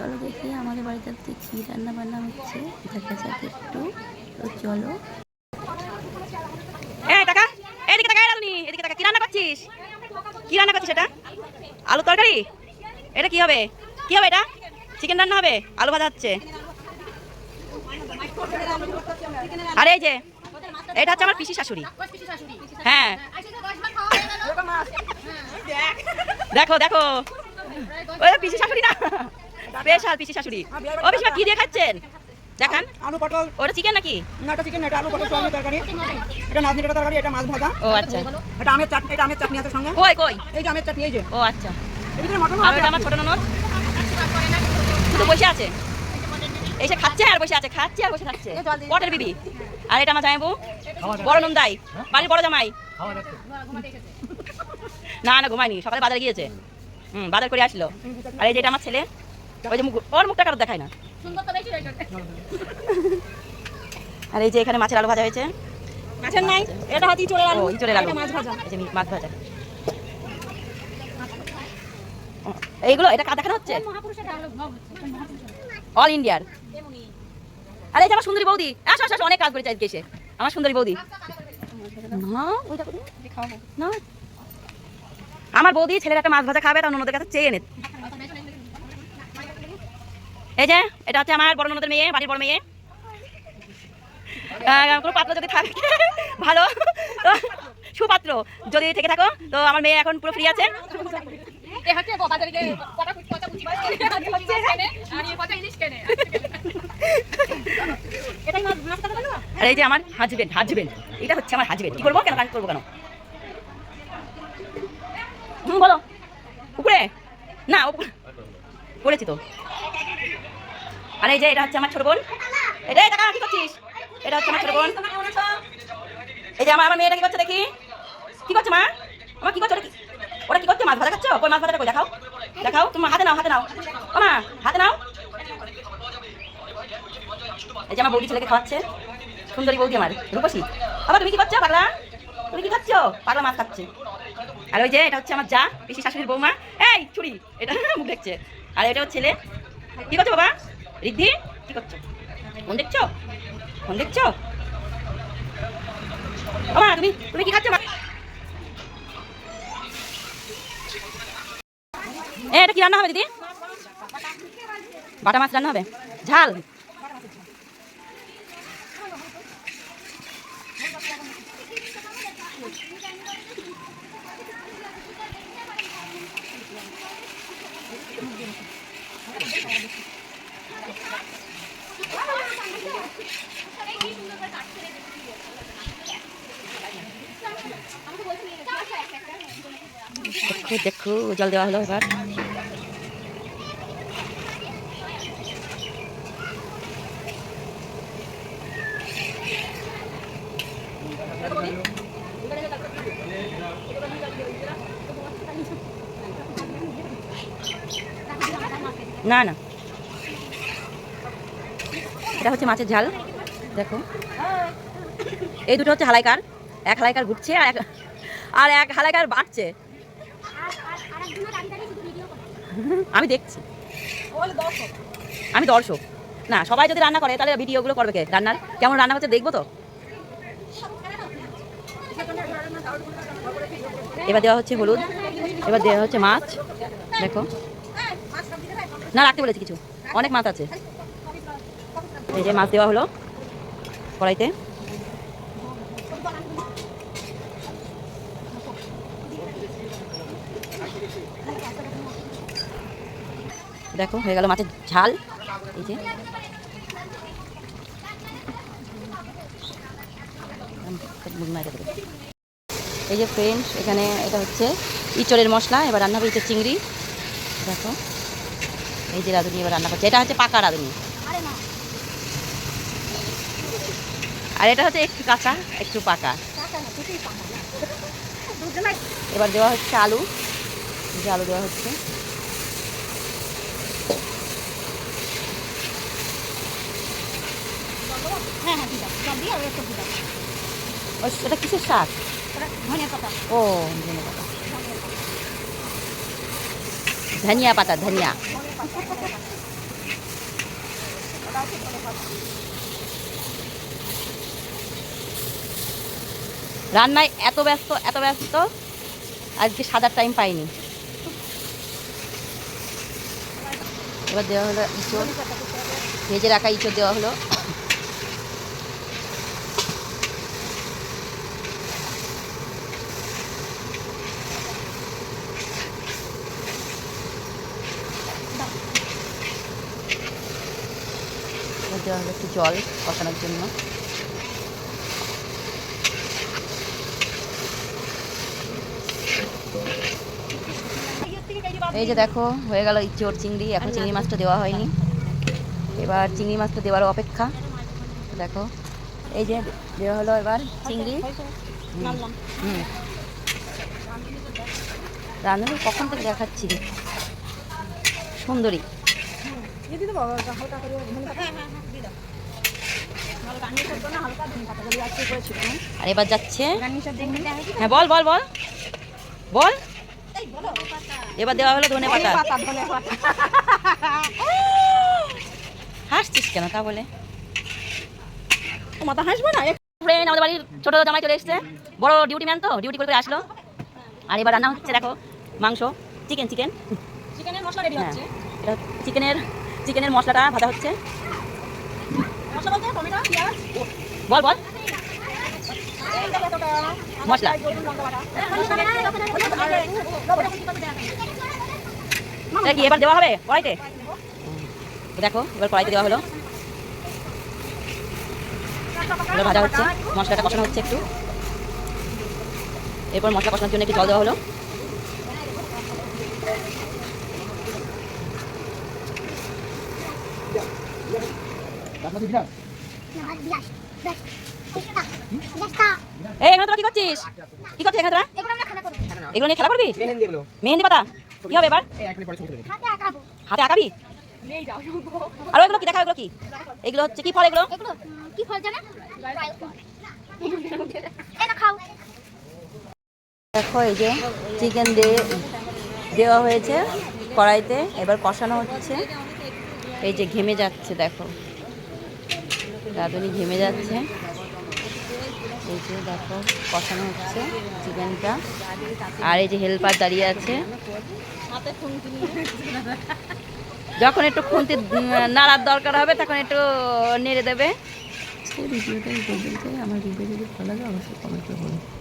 চলো দেখি আমাদের বাড়িতে আজকে কী রান্না বান্না হচ্ছে? দেখা যাক একটু। তো চলো। এই টাকা এদিকে টাকা এদিকে টাকা কি রান্না করছিস? কি রান্না করছিস এটা? আলু তরকারি? এটা কি হবে? কি হবে এটা? চিকেন রান্না হবে? আলু ভাজা হচ্ছে। আর এই যে এটা হচ্ছে আমার পিসি শাশুড়ি। হ্যাঁ। দেখো দেখো। না স্পেশাল পিসি শাশুড়ি ও পিসিমা কি দিয়ে খাচ্ছেন? দেখান। আলু পটল। ওটা চিকেন নাকি? না এটা চিকেন এটা আলু পটল সয়াবিন তরকারি। এটা নাজনি তরকারি এটা মাছ ভাজা। ও আচ্ছা। এটা আমের চাটনি এটা আমের চাটনি আছে সঙ্গে। কই কই? এই যে আমের চাটনি এই যে। ও আচ্ছা। এর ভিতরে মটন আর আমার ছোট ননদ। শুধু বসে আছে। এসে খাচ্ছে আর বসে আছে খাচ্ছে আর বসে খাচ্ছে পটের বিবি। আর এটা আমার জামাইবু। বড় নন্দাই। বাড়ির বড় জামাই। না না ঘুমায়নি। সকালে বাজারে গিয়েছে। হুম বাজার করে আসলো। আর এই যে এটা আমার ছেলে। ওই যে মুখ ওর মুখটা কারও দেখায় না। আর এই যে এখানে মাছের আলু ভাজা হয়েছে। মাছের নাই? এটা হাতি চলে আলু? আলু। মাছ ভাজা। এই যে মাছ ভাজা। এইগুলো এটা কার দেখানো হচ্ছে? অল ইন্ডিয়ার আরে আমার সুন্দরী বৌদি। আসো আসো অনেক কাজ করেছে আজকে এসে। আমার সুন্দরী বৌদি। না ওইটা না। আমার বৌদি ছেলের একটা মাছ ভাজা খাবে তার অন্যদের কাছে চেয়ে এনে এই যে এটা হচ্ছে আমার বড় ননদের মেয়ে বাড়ির বড় মেয়ে। কোনো পাত্র যদি থাকে ভালো। তো সুপাত্র যদি থেকে থাকো তো আমার মেয়ে এখন পুরো ফ্রি আছে। আর এই যে আমার হাজবেন্ড হাজবেন্ড এটা হচ্ছে আমার হাজবেন্ড কি করব? কেন কাজ করব কেন? বলো। উপরে? না বলেছি তো। আর এই যে, এটা হচ্ছে আমার ছোট বোন। এটা টাকা, কি করছিস? এটা হচ্ছে আমার ছোট বোন। এই যে, আমার আমার মেয়েটা কি করছে দেখি? কি করছে, মা? আমার কি করছে, ওটা কি? ওরা কি করছে, মাছ ভাজা খাচ্ছ? কই, মাছ ভাজাটা কই? দেখাও। দেখাও। তোমার হাতে নাও হাতে নাও। ও মা, হাতে নাও। এই যে, আমার বৌদি ছেলেকে খাওয়াচ্ছে। সুন্দরী বৌদি আমার। রূপসী আবার তুমি কি করছ, পাগলা? তুমি কি খাচ্ছ? পাগলা মাছ খাচ্ছে। আর ওই যে, এটা হচ্ছে আমার যা, পিসি শাশুড়ির বৌমা। এই, ছুরি। এটা মুখ দেখছে। আর এটা হচ্ছে ছেলে। কি করছ, বাবা? রিদ্ধি, কি করছ? ফোন দেখছ? ফোন দেখছ? মা তুমি তুমি কি খাচ্ছ? এটা কি রান্না হবে, দিদি? বাটা মাছ রান্না হবে? ঝাল? দেখো দেখো জল দেওয়া হলো এবার। না না। এটা হচ্ছে মাছের ঝাল। দেখো। এই দুটো হচ্ছে হালাইকার। এক হালাইকার ঘুরছে আর এক আর এক হালাইকার বাড়ছে। আমি দেখছি। আমি দর্শক। না, সবাই যদি রান্না করে, তাহলে ভিডিওগুলো করবে কে? রান্নার। কেমন রান্না হচ্ছে দেখব তো? এবার দেওয়া হচ্ছে হলুদ। এবার দেওয়া হচ্ছে মাছ। দেখো। না, রাখতে বলেছি কিছু। অনেক মাছ আছে। এই যে মাছ দেওয়া হলো কড়াইতে। দেখো, হয়ে গেল মাছের ঝাল। এই যে। এই যে ফ্রেন্ডস এখানে এটা হচ্ছে ইচড়ের মশলা, এবার রান্না হয়েছে চিংড়ি। দেখো। এই যে রাঁধুনি এবার রান্না করছে। এটা হচ্ছে পাকা রাঁধুনি। আর এটা হচ্ছে একটু কাঁচা, একটু পাকা। এবার দেওয়া হচ্ছে আলু। যে আলু দেওয়া হচ্ছে। এটা কিসের শাক? ও ধনে পাতা। ধনিয়া পাতা, ধনিয়া। রান্নায় এত ব্যস্ত এত ব্যস্ত, আজকে সাদার টাইম পাইনি। এবার দেওয়া হলো ইঁচড়। ভেজে রাখা ইঁচড় দেওয়া হলো। দেওয়া হলো একটু জল কষানোর জন্য। এই যে দেখো, হয়ে গেল ইঁচড় চিংড়ি, এখন চিংড়ি মাছটা দেওয়া হয়নি। এবার চিংড়ি মাছটা দেওয়ার অপেক্ষা। দেখো, এই যে দেওয়া হলো এবার চিংড়ি। হুম। কখন থেকে দেখাচ্ছি? সুন্দরী। আর এবার যাচ্ছে? হ্যাঁ বল বল বল। বল। এবার দেওয়া হলো ধনে পাতা। হাসছিস কেন তা বলে? মাথা হাসবে না? ফ্রেন্ড আমাদের বাড়ির ছোটো জামাই চলে এসছে। বড় ডিউটি ম্যান তো ডিউটি করে আসলো। আর এবার রান্না হচ্ছে দেখো মাংস চিকেন চিকেন চিকেনের মশলা রেডি হ্যাঁ। হচ্ছে। এটা চিকেনের চিকেনের মশলাটা ভাজা হচ্ছে। মশলা বলতে টমেটো পেঁয়াজ। বল বল। এই দেখো এতটা মশলা। এটা কি এবার দেওয়া হবে কড়াইতে? দেখো এবার কড়াইতে দেওয়া হলো। এবার ভাজা হচ্ছে মশলাটা কষানো হচ্ছে একটু। এরপর মশলা কষানোর জন্য একটু জল দেওয়া হলো। এই এখানে তোরা কি করছিস? কি করছিস? এখানে তোরা? এগুলো নিয়ে খেলা করবি? মেহেন্দি পাতা? কি হবে এবার? হাতে আঁকাবি? আর ওইগুলো কি? দেখা এগুলো কি? এগুলো হচ্ছে কি ফল এগুলো? কি ফল জানা? দেখো এই যে চিকেন দিয়ে দেওয়া হয়েছে কড়াইতে। এবার কষানো হচ্ছে। এই যে ঘেমে যাচ্ছে দেখো। রাঁধুনি ঘেমে যাচ্ছে। এই যে দেখো কষানো হচ্ছে চিকেনটা। আর এই যে হেল্পার দাঁড়িয়ে আছে। যখন একটু খুন্তি নাড়ার দরকার হবে, তখন একটু নেড়ে দেবে। আমার ভিডিও যদি ভালো লাগে, অবশ্যই কমেন্ট করে